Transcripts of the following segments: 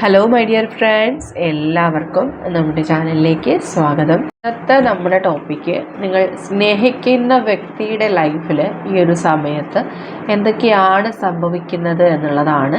Hello my dear friends എല്ലാവർക്കും നമ്മുടെ ചാനലിലേക്ക് സ്വാഗതം. ഇന്നത്തെ നമ്മുടെ ടോപ്പിക്ക് നിങ്ങൾ സ്നേഹിക്കുന്ന വ്യക്തിയുടെ ലൈഫിൽ ഈ ഒരു സമയത്ത് എന്തൊക്കെയാണ് സംഭവിക്കുന്നത് എന്നുള്ളതാണ്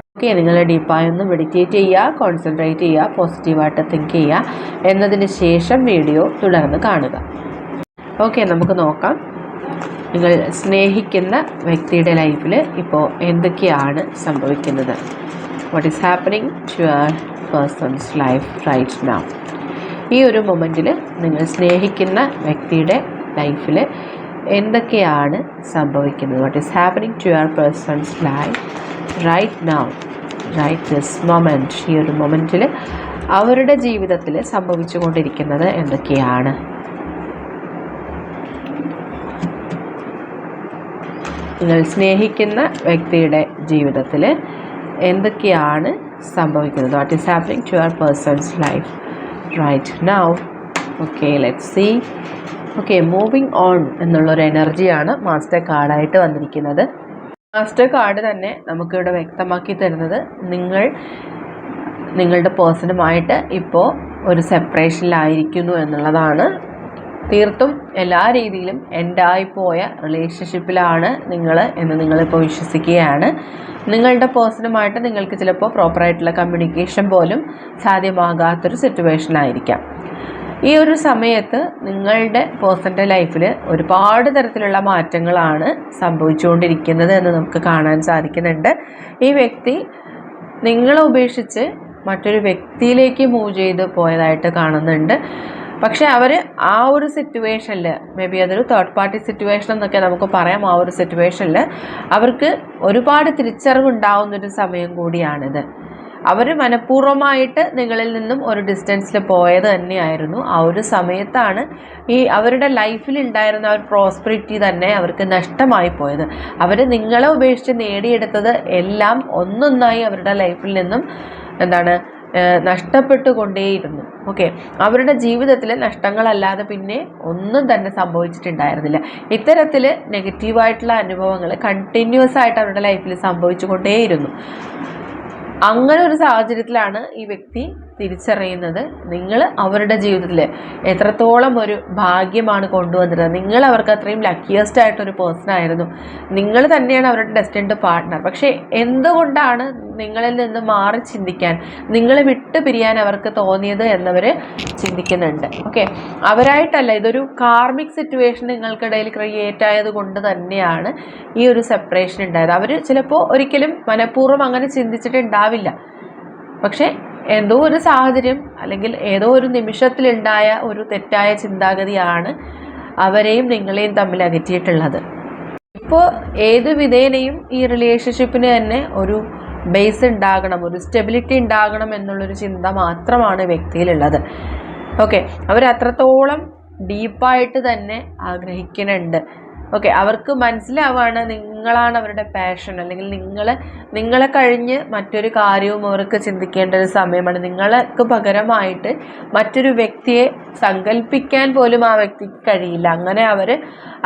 ഓക്കെ നിങ്ങൾ ഡീപ്പായി ഒന്ന് മെഡിറ്റേറ്റ് ചെയ്യുക കോൺസെൻട്രേറ്റ് ചെയ്യുക പോസിറ്റീവായിട്ട് തിങ്ക് ചെയ്യുക. എന്നതിന് ശേഷം വീഡിയോ തുടർന്ന് കാണുക. ഓക്കെ നമുക്ക് നോക്കാം. നിങ്ങൾ സ്നേഹിക്കുന്ന വ്യക്തിയുടെ ലൈഫിൽ ഇപ്പോൾ എന്തൊക്കെയാണ് സംഭവിക്കുന്നത്? What is happening to your person's life right now ഈ ഒരു മൊമെന്റിൽ നിങ്ങൾ സ്നേഹിക്കുന്ന വ്യക്തിയുടെ ലൈഫിൽ എന്തൊക്കെയാണ് സംഭവിക്കുന്നത്? What is happening to your person's life right now right this moment ഈ ഒരു മൊമെന്റിൽ അവരുടെ ജീവിതത്തിൽ സംഭവിച്ചു കൊണ്ടിരിക്കുന്നത് എന്തൊക്കെയാണ്? നിങ്ങൾ സ്നേഹിക്കുന്ന വ്യക്തിയുടെ ജീവിതത്തിൽ എന്തൊക്കെയാണ് സംഭവിക്കുന്നത്? What is happening to our person's life right now okay let see okay moving on എന്നുള്ളൊരു എനർജിയാണ് മാസ്റ്റർ കാർഡായിട്ട് വന്നിരിക്കുന്നത്. മാസ്റ്റർ കാർഡ് തന്നെ നമുക്കിവിടെ വ്യക്തമാക്കി തരുന്നത്. നിങ്ങൾ നിങ്ങളുടെ പേഴ്സണുമായിട്ട് ഇപ്പോൾ ഒരു സെപ്പറേഷനിലായിരിക്കുന്നു എന്നുള്ളതാണ്. തീർത്തും എല്ലാ രീതിയിലും എൻഡായിപ്പോയ റിലേഷൻഷിപ്പിലാണ് നിങ്ങൾ എന്ന് നിങ്ങളിപ്പോൾ വിശ്വസിക്കുകയാണ്. നിങ്ങളുടെ പേഴ്സണുമായിട്ട് നിങ്ങൾക്ക് ചിലപ്പോൾ പ്രോപ്പറായിട്ടുള്ള കമ്മ്യൂണിക്കേഷൻ പോലും സാധ്യമാകാത്തൊരു സിറ്റുവേഷനായിരിക്കാം ഈ ഒരു സമയത്ത് നിങ്ങളുടെ പേഴ്സണൽ ലൈഫിൽ ഒരുപാട് തരത്തിലുള്ള മാറ്റങ്ങളാണ് സംഭവിച്ചുകൊണ്ടിരിക്കുന്നത് എന്ന് നമുക്ക് കാണാൻ സാധിക്കുന്നുണ്ട്. ഈ വ്യക്തി നിങ്ങളെ ഉപേക്ഷിച്ച് മറ്റൊരു വ്യക്തിയിലേക്ക് മൂവ് ചെയ്ത് പോയതായിട്ട് കാണുന്നുണ്ട്. പക്ഷെ അവർ ആ ഒരു സിറ്റുവേഷനിൽ മേ ബി അതൊരു തേർഡ് പാർട്ടി സിറ്റുവേഷൻ എന്നൊക്കെ നമുക്ക് പറയാം ആ ഒരു സിറ്റുവേഷനിൽ അവർക്ക് ഒരുപാട് തിരിച്ചറിവ് ഉണ്ടാവുന്നൊരു സമയം കൂടിയാണിത്. അവർ മനഃപൂർവമായിട്ട് നിങ്ങളിൽ നിന്നും ഒരു ഡിസ്റ്റൻസിൽ പോയത് തന്നെയായിരുന്നു. ആ ഒരു സമയത്താണ് ഈ അവരുടെ ലൈഫിൽ ഉണ്ടായിരുന്ന ആ ഒരു പ്രോസ്പെറിറ്റി തന്നെ അവർക്ക് നഷ്ടമായി പോയത്. അവർ നിങ്ങളെ ഉപേക്ഷിച്ച് നേടിയെടുത്തത് എല്ലാം ഒന്നൊന്നായി അവരുടെ ലൈഫിൽ നിന്നും എന്താണ് നഷ്ടപ്പെട്ടുകൊണ്ടേയിരുന്നു. ഓക്കെ അവരുടെ ജീവിതത്തിൽ നഷ്ടങ്ങളല്ലാതെ പിന്നെ ഒന്നും തന്നെ സംഭവിച്ചിട്ടുണ്ടായിരുന്നില്ല. ഇത്തരത്തിൽ നെഗറ്റീവായിട്ടുള്ള അനുഭവങ്ങൾ കണ്ടിന്യൂസ് ആയിട്ട് അവരുടെ ലൈഫിൽ സംഭവിച്ചുകൊണ്ടേയിരുന്നു. അങ്ങനെ ഒരു സാഹചര്യത്തിലാണ് ഈ വ്യക്തി തിരിച്ചറിയുന്നത് നിങ്ങൾ അവരുടെ ജീവിതത്തിൽ എത്രത്തോളം ഒരു ഭാഗ്യമാണ് കൊണ്ടുവന്നിരുന്നത് നിങ്ങൾ അവർക്ക് അത്രയും ലക്കിയസ്റ്റ് ആയിട്ടൊരു പേഴ്സൺ ആയിരുന്നു. നിങ്ങൾ തന്നെയാണ് അവരുടെ ഡെസ്റ്റിൻഡ് പാർട്ട്ണർ പക്ഷേ എന്തുകൊണ്ടാണ് നിങ്ങളിൽ നിന്ന് മാറി ചിന്തിക്കാൻ നിങ്ങളെ വിട്ടു പിരിയാൻ അവർക്ക് തോന്നിയത് എന്നവർ ചിന്തിക്കുന്നുണ്ട്. ഓക്കെ അവരായിട്ടല്ല ഇതൊരു കാർമിക് സിറ്റുവേഷൻ നിങ്ങൾക്കിടയിൽ ക്രിയേറ്റ് ആയത് കൊണ്ട് തന്നെയാണ് ഈ ഒരു സെപ്പറേഷൻ ഉണ്ടായത്. അവർ ചിലപ്പോൾ ഒരിക്കലും മനഃപൂർവം അങ്ങനെ ചിന്തിച്ചിട്ടുണ്ടാവില്ല. പക്ഷേ എന്തോ ഒരു സാഹചര്യം അല്ലെങ്കിൽ ഏതോ ഒരു നിമിഷത്തിലുണ്ടായ ഒരു തെറ്റായ ചിന്താഗതിയാണ് അവരെയും നിങ്ങളെയും തമ്മിൽ അകറ്റിയിട്ടുള്ളത്. ഇപ്പോൾ ഏത് വിധേനയും ഈ റിലേഷൻഷിപ്പിന് തന്നെ ഒരു ബേസ് ഉണ്ടാകണം ഒരു സ്റ്റെബിലിറ്റി ഉണ്ടാകണം എന്നുള്ളൊരു ചിന്ത മാത്രമാണ് വ്യക്തിയിലുള്ളത്. ഓക്കെ അവർ അത്രത്തോളം ഡീപ്പായിട്ട് തന്നെ ആഗ്രഹിക്കുന്നുണ്ട്. ഓക്കെ അവർക്ക് മനസ്സിലാവാണ് നിങ്ങളാണ് അവരുടെ പാഷൻ അല്ലെങ്കിൽ നിങ്ങൾ നിങ്ങളെ കഴിഞ്ഞ് മറ്റൊരു കാര്യവും അവർക്ക് ചിന്തിക്കേണ്ട ഒരു സമയമാണ്. നിങ്ങൾക്ക് പകരമായിട്ട് മറ്റൊരു വ്യക്തിയെ സങ്കല്പിക്കാൻ പോലും ആ വ്യക്തിക്ക് കഴിയില്ല. അങ്ങനെ അവർ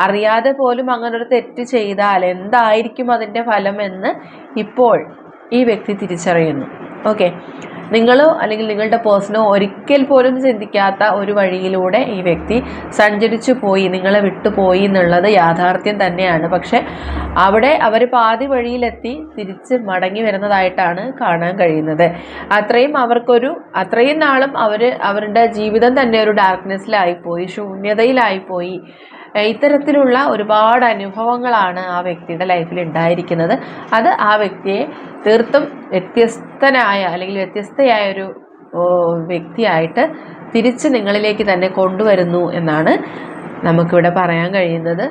അറിയാതെ പോലും അങ്ങനെ ഒരു തെറ്റ് ചെയ്താൽ എന്തായിരിക്കും അതിന്റെ ഫലമെന്ന് ഇപ്പോൾ ഈ വ്യക്തി തിരിച്ചറിയുന്നു. ഓക്കെ നിങ്ങളോ അല്ലെങ്കിൽ നിങ്ങളുടെ പേഴ്സണോ ഒരിക്കൽ പോലും ചിന്തിക്കാത്ത ഒരു വഴിയിലൂടെ ഈ വ്യക്തി സഞ്ചരിച്ചു പോയി നിങ്ങളെ വിട്ടുപോയി എന്നുള്ളത് യാഥാർത്ഥ്യം തന്നെയാണ്. പക്ഷെ അവിടെ അവർ പാതി വഴിയിലെത്തി തിരിച്ച് മടങ്ങി വരുന്നതായിട്ടാണ് കാണാൻ കഴിയുന്നത്. അത്രയും അവർക്കൊരു അത്രയും നാളും അവർ അവരുടെ ജീവിതം തന്നെ ഒരു ഡാർക്ക്നെസ്സിലായിപ്പോയി ശൂന്യതയിലായിപ്പോയി. ഇത്തരത്തിലുള്ള ഒരുപാട് അനുഭവങ്ങളാണ് ആ വ്യക്തിയുടെ ലൈഫിൽ ഉണ്ടായിരിക്കുന്നത്. അത് ആ വ്യക്തിയെ തീർത്തും വ്യത്യസ്തനായ അല്ലെങ്കിൽ വ്യത്യസ്തയായ ഒരു വ്യക്തിയായിട്ട് തിരിച്ച് നിങ്ങളിലേക്ക് തന്നെ കൊണ്ടുവരുന്നു എന്നാണ് നമുക്കിവിടെ പറയാൻ കഴിയുന്നത്.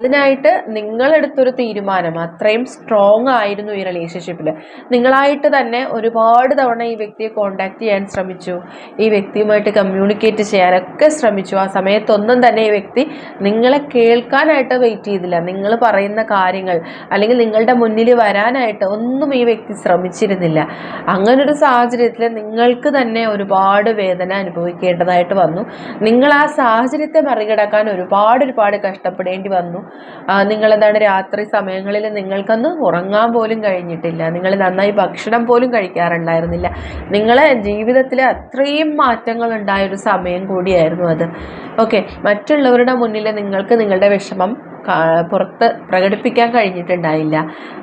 അതിനായിട്ട് നിങ്ങളെടുത്തൊരു തീരുമാനം അത്രയും സ്ട്രോങ് ആയിരുന്നു ഈ റിലേഷൻഷിപ്പിൽ നിങ്ങളായിട്ട് തന്നെ ഒരുപാട് തവണ ഈ വ്യക്തിയെ കോണ്ടാക്ട് ചെയ്യാൻ ശ്രമിച്ചു. ഈ വ്യക്തിയുമായിട്ട് കമ്മ്യൂണിക്കേറ്റ് ചെയ്യാനൊക്കെ ശ്രമിച്ചു. ആ സമയത്തൊന്നും തന്നെ ഈ വ്യക്തി നിങ്ങളെ കേൾക്കാനായിട്ട് വെയിറ്റ് ചെയ്തില്ല. നിങ്ങൾ പറയുന്ന കാര്യങ്ങൾ അല്ലെങ്കിൽ നിങ്ങളുടെ മുന്നിൽ വരാനായിട്ട് ഒന്നും ഈ വ്യക്തി ശ്രമിച്ചിരുന്നില്ല. അങ്ങനൊരു സാഹചര്യത്തിൽ നിങ്ങൾക്ക് തന്നെ ഒരുപാട് വേദന അനുഭവിക്കേണ്ടതായിട്ട് വന്നു. നിങ്ങൾ ആ സാഹചര്യത്തെ മറികടക്കാൻ ഒരുപാട് ഒരുപാട് കഷ്ടപ്പെടേണ്ടി വന്നു. നിങ്ങളെന്താണ് രാത്രി സമയങ്ങളിൽ നിങ്ങൾക്കൊന്ന് ഉറങ്ങാൻ പോലും കഴിഞ്ഞിട്ടില്ല. നിങ്ങൾ നന്നായി ഭക്ഷണം പോലും കഴിക്കാറുണ്ടായിരുന്നില്ല. നിങ്ങളെ ജീവിതത്തിൽ അത്രയും മാറ്റങ്ങൾ ഉണ്ടായൊരു സമയം കൂടിയായിരുന്നു അത്. ഓക്കെ മറ്റുള്ളവരുടെ മുന്നിൽ നിങ്ങൾക്ക് നിങ്ങളുടെ വിഷമം പുറത്ത് പ്രകടിപ്പിക്കാൻ കഴിഞ്ഞിട്ടുണ്ടായില്ല.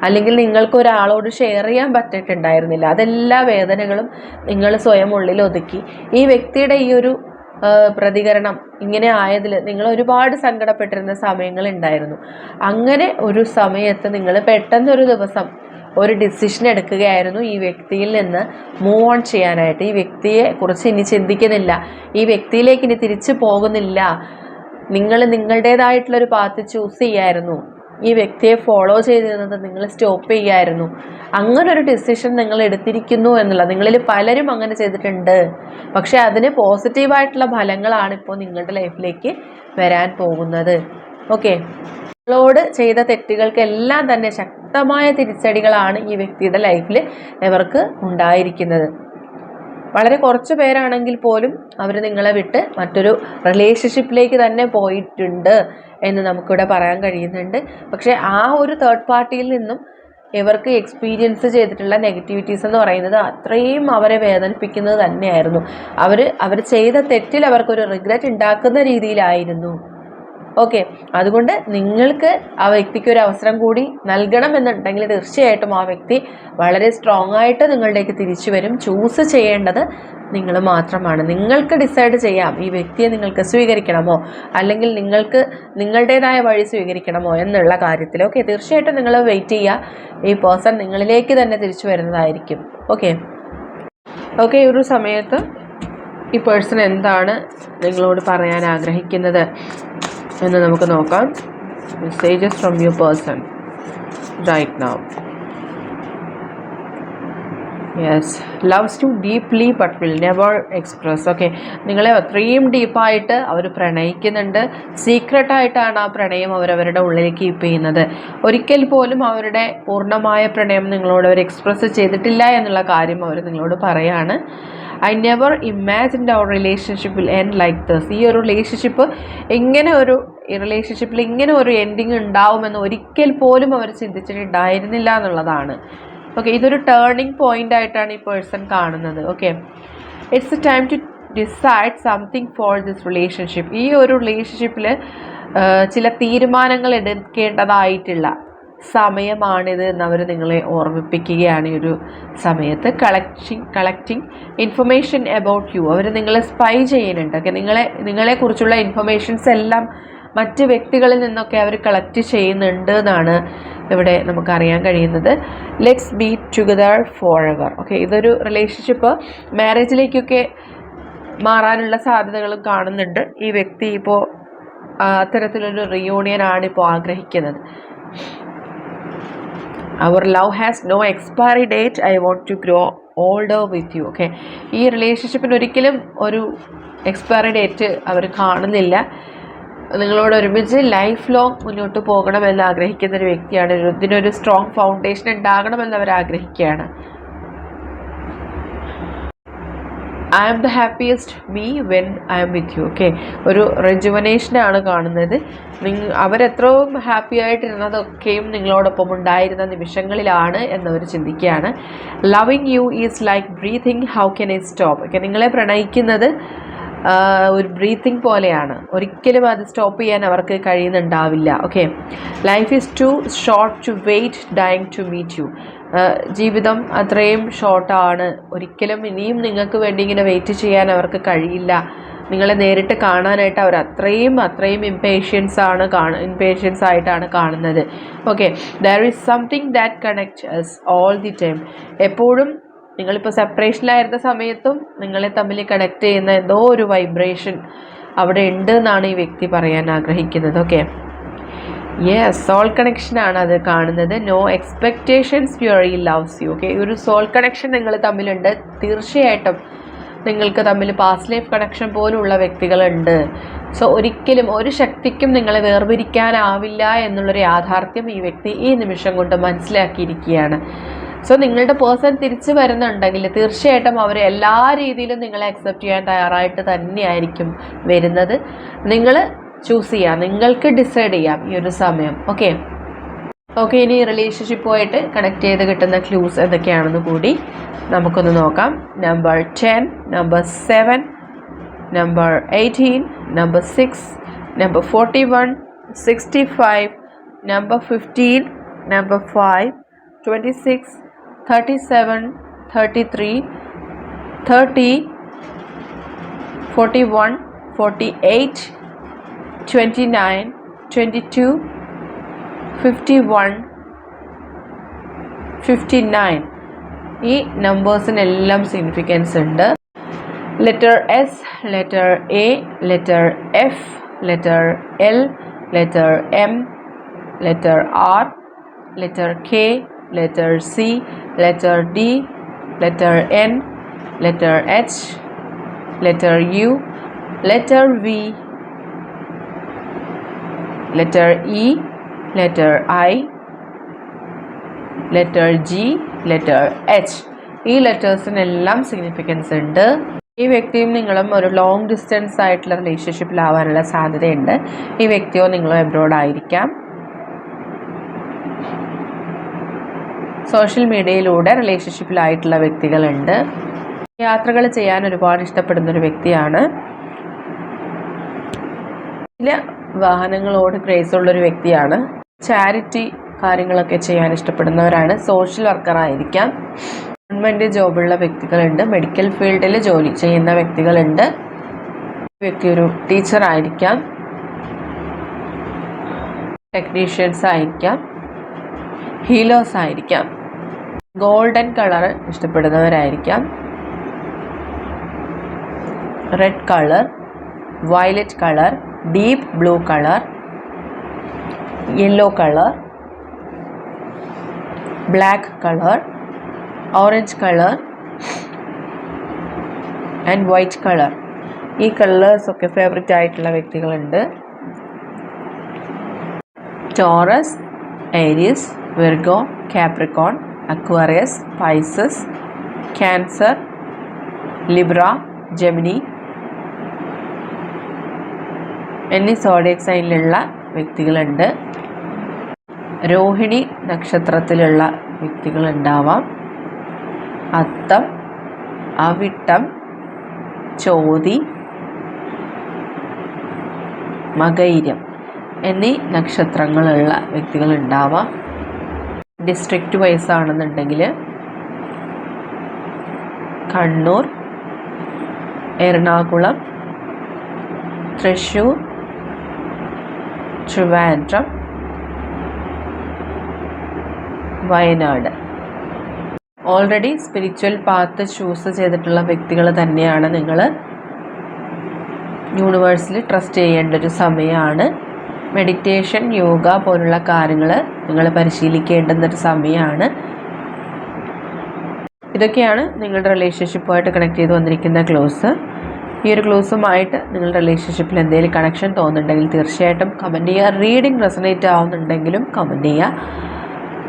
അല്ലെങ്കിൽ നിങ്ങൾക്ക് ഒരാളോട് ഷെയർ ചെയ്യാൻ പറ്റിയിട്ടുണ്ടായിരുന്നില്ല അതെല്ലാ വേദനകളും നിങ്ങൾ സ്വയം ഉള്ളിൽ ഒതുക്കി. ഈ വ്യക്തിയുടെ ഈ ഒരു പ്രതികരണം ഇങ്ങനെ ആയതിൽ നിങ്ങൾ ഒരുപാട് സങ്കടപ്പെട്ടിരുന്ന സമയങ്ങൾ ഉണ്ടായിരുന്നു. അങ്ങനെ ഒരു സമയത്ത് നിങ്ങൾ പെട്ടെന്നൊരു ദിവസം ഒരു ഡിസിഷൻ എടുക്കുകയായിരുന്നു ഈ വ്യക്തിയിൽ നിന്ന് മൂവ് ഓൺ ചെയ്യാനായിട്ട്. ഈ വ്യക്തിയെ കുറിച്ച് ഇനി ചിന്തിക്കുന്നില്ല. ഈ വ്യക്തിയിലേക്ക് ഇനി തിരിച്ചു പോകുന്നില്ല. നിങ്ങൾ നിങ്ങളുടേതായിട്ടുള്ളൊരു പാത്ത് ചൂസ് ചെയ്യായിരുന്നു. ഈ വ്യക്തിയെ ഫോളോ ചെയ്തിരുന്നത് നിങ്ങൾ സ്റ്റോപ്പ് ചെയ്യായിരുന്നു. അങ്ങനെ ഒരു ഡിസിഷൻ നിങ്ങൾ എടുത്തിരിക്കുന്നു എന്നുള്ള നിങ്ങളിൽ പലരും അങ്ങനെ ചെയ്തിട്ടുണ്ട്. പക്ഷെ അതിന് പോസിറ്റീവായിട്ടുള്ള ഫലങ്ങളാണ് ഇപ്പോൾ നിങ്ങളുടെ ലൈഫിലേക്ക് വരാൻ പോകുന്നത്. ഓക്കെ നിങ്ങളോട് ചെയ്ത തെറ്റുകൾക്കെല്ലാം തന്നെ ശക്തമായ തിരിച്ചടികളാണ് ഈ വ്യക്തിയുടെ ലൈഫിൽ ഇവർക്ക് ഉണ്ടായിരിക്കുന്നത്. വളരെ കുറച്ച് പേരാണെങ്കിൽ പോലും അവർ നിങ്ങളെ വിട്ട് മറ്റൊരു റിലേഷൻഷിപ്പിലേക്ക് തന്നെ പോയിട്ടുണ്ട്. എന്ന് നമുക്കിവിടെ പറയാൻ കഴിയുന്നുണ്ട്. പക്ഷേ ആ ഒരു തേർഡ് പാർട്ടിയിൽ നിന്നും ഇവർക്ക് എക്സ്പീരിയൻസ് ചെയ്തിട്ടുള്ള നെഗറ്റിവിറ്റീസ് എന്ന് പറയുന്നത് അത്രയും അവരെ വേദനിപ്പിക്കുന്നത് തന്നെയായിരുന്നു. അവർ അവർ ചെയ്ത തെറ്റിൽ അവർക്കൊരു റിഗ്രറ്റ് ഉണ്ടാക്കുന്ന രീതിയിലായിരുന്നു. ഓക്കെ അതുകൊണ്ട് നിങ്ങൾക്ക് ആ വ്യക്തിക്ക് ഒരു അവസരം കൂടി നൽകണം എന്നുണ്ടെങ്കിൽ തീർച്ചയായിട്ടും ആ വ്യക്തി വളരെ സ്ട്രോങ് ആയിട്ട് നിങ്ങളിലേക്ക് തിരിച്ചു വരും. ചൂസ് ചെയ്യേണ്ടത് നിങ്ങൾ മാത്രമാണ്. നിങ്ങൾക്ക് ഡിസൈഡ് ചെയ്യാം ഈ വ്യക്തിയെ നിങ്ങൾക്ക് സ്വീകരിക്കണമോ? അല്ലെങ്കിൽ നിങ്ങൾക്ക് നിങ്ങളുടേതായ വഴി സ്വീകരിക്കണമോ എന്നുള്ള കാര്യത്തിൽ. ഓക്കെ തീർച്ചയായിട്ടും നിങ്ങൾ വെയിറ്റ് ചെയ്യുക. ഈ പേഴ്സൺ നിങ്ങളിലേക്ക് തന്നെ തിരിച്ചു വരുന്നതായിരിക്കും. ഓക്കെ ഓക്കെ ഈ ഒരു സമയത്ത് ഈ പേഴ്സൺ എന്താണ് നിങ്ങളോട് പറയാൻ ആഗ്രഹിക്കുന്നത്? എന്ന് നമുക്ക് നോക്കാം. Messages from you person right now yes loves too deeply but will never express okay നിങ്ങളെ അത്രയും ഡീപ്പായിട്ട് അവർ പ്രണയിക്കുന്നുണ്ട്. സീക്രട്ടായിട്ടാണ് ആ പ്രണയം അവരവരുടെ ഉള്ളിൽ കീപ്പ് ചെയ്യുന്നത്. ഒരിക്കൽ പോലും അവരുടെ പൂർണമായ പ്രണയം നിങ്ങളോട് അവർ എക്സ്പ്രസ് ചെയ്തിട്ടില്ല എന്നുള്ള കാര്യം അവർ നിങ്ങളോട് പറയാണ്. I never imagined our relationship will end like thus ഈ ഒരു റിലേഷൻഷിപ്പ് എങ്ങനെ ഒരു റിലേഷൻഷിപ്പിൽ ഇങ്ങനെ ഒരു എൻഡിങ് ഉണ്ടാവുമെന്ന് ഒരിക്കൽ പോലും അവർ ചിന്തിച്ചിട്ടുണ്ടായിരുന്നില്ല എന്നുള്ളതാണ്. ഓക്കെ ഇതൊരു ടേണിംഗ് പോയിന്റ് ആയിട്ടാണ് ഈ പേഴ്സൺ കാണുന്നത്. Okay it's a time to decide something for this relationship ഈ ഒരു റിലേഷൻഷിപ്പിൽ ചില തീരുമാനങ്ങൾ എടുക്കേണ്ടതായിട്ടുള്ള സമയമാണിത് എന്നവർ നിങ്ങളെ ഓർമ്മിപ്പിക്കുകയാണ് ഈ ഒരു സമയത്ത്. Collecting collecting information about you അവർ നിങ്ങളെ സ്പൈ ചെയ്യുന്നുണ്ട്. ഓക്കെ നിങ്ങളെ നിങ്ങളെക്കുറിച്ചുള്ള ഇൻഫർമേഷൻസ് എല്ലാം മറ്റ് വ്യക്തികളിൽ നിന്നൊക്കെ അവർ കളക്ട് ചെയ്യുന്നുണ്ട് എന്നാണ് ഇവിടെ നമുക്കറിയാൻ കഴിയുന്നത്. Let's be together for ever okay ഇതൊരു റിലേഷൻഷിപ്പ് മാരേജിലേക്കൊക്കെ മാറാനുള്ള സാധ്യതകളും കാണുന്നുണ്ട്. ഈ വ്യക്തി ഇപ്പോൾ അത്തരത്തിലൊരു റിയൂണിയൻ ആണ് ഇപ്പോൾ ആഗ്രഹിക്കുന്നത്. Our love has no expiry date I want to grow older with you okay ഈ റിലേഷൻഷിപ്പിന് ഒരിക്കലും ഒരു എക്സ്പയറി ഡേറ്റ് അവർ കാണുന്നില്ല. നിങ്ങളോട് ഒരുമിച്ച് ലൈഫ് ലോങ് മുന്നോട്ട് പോകണമെന്ന് ആഗ്രഹിക്കുന്ന ഒരു വ്യക്തിയാണ്. ഇതിനൊരു സ്ട്രോങ് ഫൗണ്ടേഷൻ ഉണ്ടാകണമെന്ന് അവർ ആഗ്രഹിക്കുകയാണ്. I am the happiest me when I am with you okay ഒരു റെജുവനേഷനാണ് കാണുന്നത്. നിങ്ങൾ അവരെത്രയും ഹാപ്പി ആയിട്ടിരുന്നതൊക്കെയും നിങ്ങളോടൊപ്പം ഉണ്ടായിരുന്ന നിമിഷങ്ങളിലാണ് എന്നവർ ചിന്തിക്കുകയാണ്. Loving you is like breathing how can I stop okay നിങ്ങളെ പ്രണയിക്കുന്നത് ഒരു ബ്രീത്തിങ് പോലെയാണ്. ഒരിക്കലും അത് സ്റ്റോപ്പ് ചെയ്യാൻ അവർക്ക് കഴിയുന്നുണ്ടാവില്ല. Okay life is too short to wait dying to meet you ജീവിതം അത്രയും ഷോർട്ടാണ് ഒരിക്കലും ഇനിയും നിങ്ങൾക്ക് വേണ്ടി ഇങ്ങനെ വെയിറ്റ് ചെയ്യാൻ അവർക്ക് കഴിയില്ല. നിങ്ങളെ നേരിട്ട് കാണാനായിട്ട് അവർ അത്രയും അത്രയും ഇംപേഷ്യൻസ് ആണ് കാണ ഇംപേഷ്യൻസ് ആയിട്ടാണ് കാണുന്നത്. Okay there is something that connect us all the time എപ്പോഴും നിങ്ങളിപ്പോൾ സെപ്പറേഷനിലായിരുന്ന സമയത്തും നിങ്ങളെ തമ്മിൽ കണക്ട് ചെയ്യുന്ന എന്തോ ഒരു വൈബ്രേഷൻ അവിടെ ഉണ്ട് എന്നാണ് ഈ വ്യക്തി പറയാൻ ആഗ്രഹിക്കുന്നത് ഓക്കെ യെസ് സോൾ കണക്ഷനാണ് അത് കാണുന്നത്. No expectations pure loves you okay ഒരു സോൾ കണക്ഷൻ നിങ്ങൾ തമ്മിലുണ്ട്. തീർച്ചയായിട്ടും നിങ്ങൾക്ക് തമ്മിൽ പാസ്റ്റ് ലൈഫ് കണക്ഷൻ പോലുള്ള വ്യക്തികളുണ്ട്. സോ ഒരിക്കലും ഒരു ശക്തിക്കും നിങ്ങളെ വേർപിരിക്കാനാവില്ല എന്നുള്ളൊരു യാഥാർത്ഥ്യം ഈ വ്യക്തി ഈ നിമിഷം കൊണ്ട് മനസ്സിലാക്കിയിരിക്കുകയാണ്. സോ നിങ്ങളുടെ പേഴ്സൺ തിരിച്ചു വരുന്നുണ്ടെങ്കിൽ തീർച്ചയായിട്ടും അവർ എല്ലാ രീതിയിലും നിങ്ങളെ അക്സെപ്റ്റ് ചെയ്യാൻ തയ്യാറായിട്ട് തന്നെയായിരിക്കും വരുന്നത്. നിങ്ങൾ ചൂസ് ചെയ്യാം. നിങ്ങൾക്ക് ഡിസൈഡ് ചെയ്യാം ഈ ഒരു സമയം. ഓക്കെ ഓക്കെ ഇനി റിലേഷൻഷിപ്പുമായിട്ട് കണക്ട് ചെയ്ത് കിട്ടുന്ന ക്ലൂസ് എന്തൊക്കെയാണെന്ന് കൂടി നമുക്കൊന്ന് നോക്കാം. Number ten number seven number eighteen number six number forty one sixty five number fifteen number five twenty six thirty seven thirty three thirty forty one forty eight twenty nine twenty two fifty one fifty nine ഈ നമ്പേഴ്സിനെല്ലാം significance ഉണ്ട് letter S letter A letter F letter L letter M letter R letter K letter C letter D letter N letter H letter U letter V letter E letter I letter G letter H ഈ ലെറ്റേഴ്സിനെല്ലാം significance ഉണ്ട്. ഈ വ്യക്തിയും നിങ്ങളും ഒരു long distance ആയിട്ടുള്ള റിലേഷൻഷിപ്പിലാവാനുള്ള സാധ്യതയുണ്ട്. ഈ വ്യക്തിയോ നിങ്ങളോ എബ്രോഡ് ആയിരിക്കാം. സോഷ്യൽ മീഡിയയിലൂടെ റിലേഷൻഷിപ്പിലായിട്ടുള്ള വ്യക്തികളുണ്ട്. യാത്രകൾ ചെയ്യാൻ ഒരുപാട് ഇഷ്ടപ്പെടുന്ന ഒരു വ്യക്തിയാണ്. ചില വാഹനങ്ങളോട് ക്രേസ് ഉള്ളൊരു വ്യക്തിയാണ്. ചാരിറ്റി കാര്യങ്ങളൊക്കെ ചെയ്യാൻ ഇഷ്ടപ്പെടുന്നവരാണ്. സോഷ്യൽ വർക്കർ ആയിരിക്കാം ഗവൺമെന്റ് ജോബുള്ള വ്യക്തികളുണ്ട്. മെഡിക്കൽ ഫീൽഡിൽ ജോലി ചെയ്യുന്ന വ്യക്തികളുണ്ട്. വ്യക്തി ഒരു ടീച്ചർ ആയിരിക്കാം ടെക്നീഷ്യൻസ് ആയിരിക്കാം. ഹീലേഴ്സ് ആയിരിക്കാം. Golden colour ഇഷ്ടപ്പെടുന്നവരായിരിക്കാം. Red colour violet colour deep blue colour yellow colour black colour orange colour and white colour ഈ കളേഴ്സൊക്കെ ഫേവററ്റ് ആയിട്ടുള്ള വ്യക്തികളുണ്ട്. Taurus Aries Virgo Capricorn Aquarius Pisces Cancer Libra Gemini എന്നീ zodiac സൈനിലുള്ള വ്യക്തികളുണ്ട്. രോഹിണി നക്ഷത്രത്തിലുള്ള വ്യക്തികളുണ്ടാവാം. അത്തം അവിട്ടം ചോതി മകൈര്യം എന്നീ നക്ഷത്രങ്ങളുള്ള വ്യക്തികളുണ്ടാവാം. ഡിസ്ട്രിക്റ്റ് വൈസ് ആണെന്നുണ്ടെങ്കിൽ Kannur Ernakulam Thrissur Trivandrum Wayanad. Already spiritual path choose ചെയ്തിട്ടുള്ള വ്യക്തികൾ തന്നെയാണ് നിങ്ങൾ. യൂണിവേഴ്സിൽ ട്രസ്റ്റ് ചെയ്യേണ്ട ഒരു സമയമാണ്. മെഡിറ്റേഷൻ യോഗ പോലുള്ള കാര്യങ്ങൾ നിങ്ങൾ പരിശീലിക്കേണ്ടുന്ന ഒരു സമയമാണ് ഇതൊക്കെയാണ് നിങ്ങളുടെ റിലേഷൻഷിപ്പുമായിട്ട് കണക്ട് ചെയ്ത് വന്നിരിക്കുന്ന ക്ലോസ് ഈ ഒരു ക്ലോസുമായിട്ട് നിങ്ങളുടെ റിലേഷൻഷിപ്പിൽ എന്തെങ്കിലും കണക്ഷൻ തോന്നുന്നുണ്ടെങ്കിൽ തീർച്ചയായിട്ടും കമന്റ് ചെയ്യുക. റീഡിംഗ് റെസനേറ്റ് ആവുന്നുണ്ടെങ്കിലും കമന്റ് ചെയ്യുക.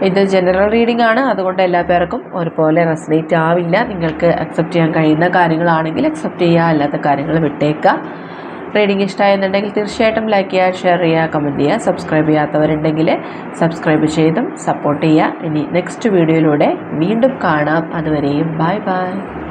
ഇത് ജനറൽ റീഡിംഗ് ആണ്. അതുകൊണ്ട് എല്ലാ പേർക്കും ഒരുപോലെ റെസനേറ്റ് ആവില്ല. നിങ്ങൾക്ക് അക്സെപ്റ്റ് ചെയ്യാൻ കഴിയുന്ന കാര്യങ്ങളാണെങ്കിൽ അക്സെപ്റ്റ് ചെയ്യുക. അല്ലാത്ത കാര്യങ്ങൾ വിട്ടേക്കുക. റീഡിംഗ് ഇഷ്ടമായെന്നുണ്ടെങ്കിൽ തീർച്ചയായിട്ടും ലൈക്ക് ചെയ്യുക ഷെയർ ചെയ്യുക കമന്റ് ചെയ്യുക. സബ്സ്ക്രൈബ് ചെയ്യാത്തവരുണ്ടെങ്കിൽ സബ്സ്ക്രൈബ് ചെയ്തും സപ്പോർട്ട് ചെയ്യുക. ഇനി നെക്സ്റ്റ് വീഡിയോയിലൂടെ വീണ്ടും കാണാം. അതുവരെയും ബൈ ബൈ